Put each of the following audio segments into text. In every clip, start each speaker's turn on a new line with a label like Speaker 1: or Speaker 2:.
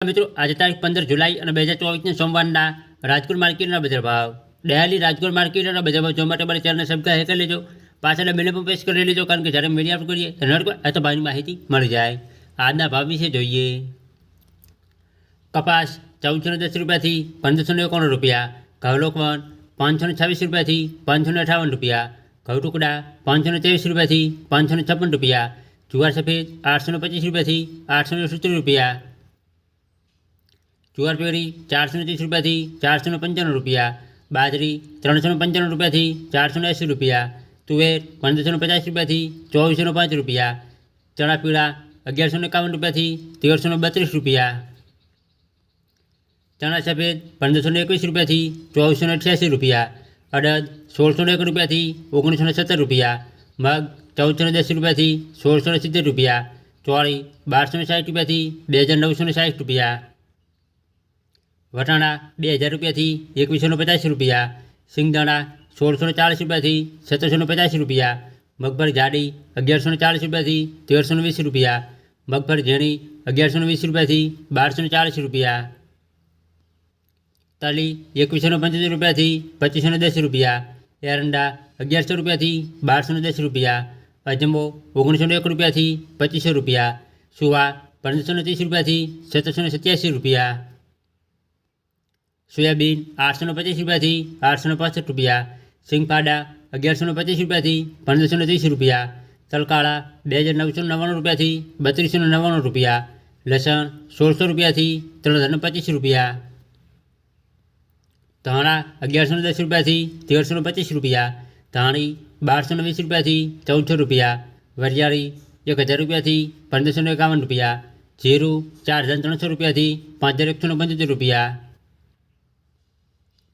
Speaker 1: મિત્રો આજે તારીખ પંદર જુલાઈ અને બે હજાર ચોવીસના સોમવારના રાજકોટ માર્કેટના બજાર ભાવ ડેલી રાજકોટ માર્કેટના બજાર ભાવ જોવા માટે મારી ચેનલને સબસ્ક્રાઈબ કરી લેજો પાછળ બેલે પણ પ્રેસ કરી લેજો કારણ કે જ્યારે મીડિયા અપલોડ કરીએ તો નોટ આ તો ભાવની માહિતી મળી જાય આજના ભાવ વિશે જોઈએ કપાસ ચૌદસો ને દસ રૂપિયાથી પંદરસો ને એકાણું રૂપિયા ઘઉં લોકવન પાંચસો ને છવ્વીસ રૂપિયાથી પાંચસો ને અઠાવન રૂપિયા ઘઉં ટુકડા પાંચસો ને ત્રેવીસ રૂપિયાથી પાંચસો ને છપ્પન રૂપિયા જુવાર સફેદ આઠસો ને પચીસ રૂપિયાથી આઠસો ને સિત્તેર રૂપિયા જુવાર પેરી ચારસો ત્રીસ રૂપિયાથી ચારસો ને પંચાણું રૂપિયા, બાજરી ત્રણસો પંચાણું રૂપિયાથી ચારસો ને એંસી રૂપિયા, તુવેર પંદરસો પચાસ રૂપિયાથી ચોવીસો પાંચ રૂપિયા ચણા પીળા અગિયારસો એકાવન રૂપિયાથી તેરસો બત્રીસ રૂપિયા, ચણા સફેદ પંદરસો એકવીસ રૂપિયાથી ચોવીસો અઠ્યાસી રૂપિયા, અડદ સોળસો એક રૂપિયાથી ઓગણીસો સત્તર રૂપિયા, મગ ચૌદસો દસ રૂપિયાથી સોળસો સિત્તેર રૂપિયા, ચોળી બારસો સાઠ રૂપિયાથી બે હજાર નવસો સાઠ રૂપિયા વટાણા બે હજાર રૂપિયાથી એકવીસો પચાસ રૂપિયા, સિંગદાણા સોળસો ને ચાલીસ રૂપિયાથી સત્તરસોને પચાસ રૂપિયા, મગફળી જાડી અગિયારસો ચાળીસ રૂપિયાથી તેરસો વીસ રૂપિયા, મગફળી ઝીણી અગિયારસોને વીસ રૂપિયાથી બારસો ચાળીસ રૂપિયા, તલી એકવીસો ને પંચોતેર રૂપિયાથી પચીસો દસ રૂપિયા, એરંડા અગિયારસો રૂપિયાથી બારસોને દસ રૂપિયા અજમો ઓગણીસોને એક રૂપિયાથી પચીસો રૂપિયા, સુવા પંદરસોને ત્રીસ રૂપિયાથી સત્તરસોને સત્યાસી રૂપિયા સોયાબીન આઠસો ને પચીસ રૂપિયાથી આઠસો ને પાસઠ રૂપિયા, સિંગપાડા અગિયારસો ને પચીસ રૂપિયાથી પંદરસો ને ત્રીસ રૂપિયા, તલકાળા બે હજાર નવસો નવ્વાણું રૂપિયાથી બત્રીસો નવ્વાણું રૂપિયા, લસણ સોળસો રૂપિયાથી ત્રણ હજાર ને પચીસ રૂપિયા, ધાણા અગિયારસો ને દસ રૂપિયાથી તેરસો ને પચીસ રૂપિયા, ધાણી બારસો ને વીસ રૂપિયાથી ચૌદસો રૂપિયા, વરિયાળી એક હજાર રૂપિયાથી પંદરસો ને એકાવન રૂપિયા, જીરું ચાર હજાર ત્રણસો રૂપિયાથી પાંચ હજાર એકસો ને પંચોતેર રૂપિયા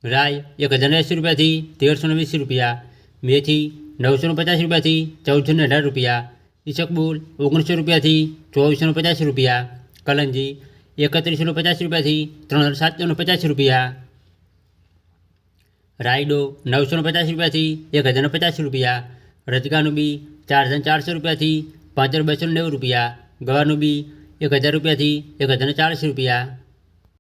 Speaker 1: રાય એક હજાર એંસી રૂપિયાથી તેરસો ને વીસ રૂપિયા મેથી નવસો ને પચાસ રૂપિયાથી ચૌદસો ને અઢાર રૂપિયા ઈસકબુલ ઓગણીસો રૂપિયાથી ચોવીસો ને પચાસ રૂપિયા કલંજી એકત્રીસો ને પચાસ રૂપિયાથી ત્રણ હજાર સાતસો ને પચાસ રૂપિયા રાયડો નવસો ને પચાસ રૂપિયાથી એક હજાર ને પચાસ રૂપિયા રજગાનું બી ચાર હજાર ચારસો રૂપિયાથી પાંચ હજાર બસો ને નેવું રૂપિયા ગવાનું બી એક હજાર રૂપિયાથી એક હજાર ને ચાલીસ રૂપિયા